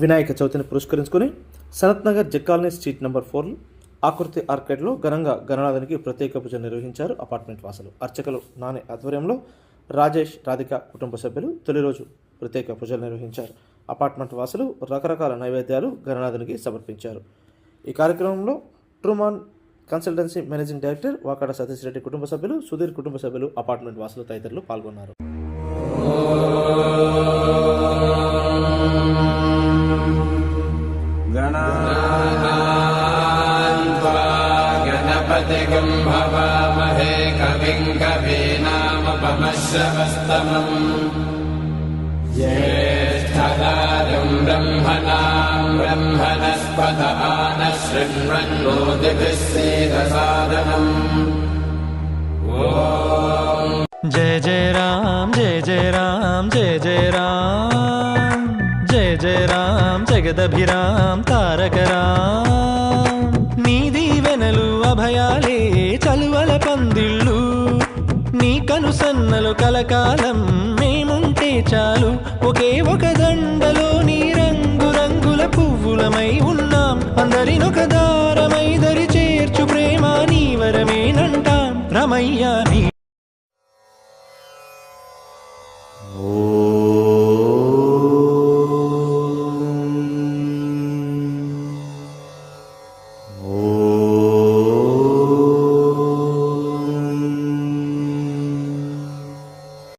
వినాయక చవితిని పురస్కరించుకొని సనత్ నగర్ జక్కాలనీ స్ట్రీట్ నెంబర్ ఫోర్ ఆకృతి ఆర్కేడ్లో ఘనంగా గణనాథనికి ప్రత్యేక పూజ నిర్వహించారు అపార్ట్మెంట్ వాసులు. అర్చకులు నాని ఆధ్వర్యంలో రాజేష్ రాధిక కుటుంబ సభ్యులు తొలి రోజు ప్రత్యేక పూజలు నిర్వహించారు. అపార్ట్మెంట్ వాసులు రకరకాల నైవేద్యాలు గణనాథునికి సమర్పించారు. ఈ కార్యక్రమంలో Truman consultancy managing director Vakada Satish Reddy కుటుంబ సభ్యులు సుధీర్ కుటుంబ సభ్యులు అపార్ట్మెంట్ వాసులు తదితరులు పాల్గొన్నారు. गणपतिगं भवामहे कविं कवीनामपमश्रवस्तमम्। ज्येष्ठदारं ब्रह्मणां ब्रह्मणस्पत आनः शृण्वन्नोतिभिः सेदसादनम् जय जय राम जय जय राम जय जय राम జయ జయ రామ్ జగదభిరామ్ తారక రామ్ నీ దీవెనలు అభయాలే చలువల పందిళ్ళు నీ కనుసన్నలు కలకాలం మేముంటే చాలు. ఒకే ఒక దండలో నీ రంగు రంగుల పువ్వులమై ఉన్నాం. అందరినొక దారమై దరి చేర్చు ప్రేమ నీ వరమేనంటాం. రమయ్యా నీ ఓ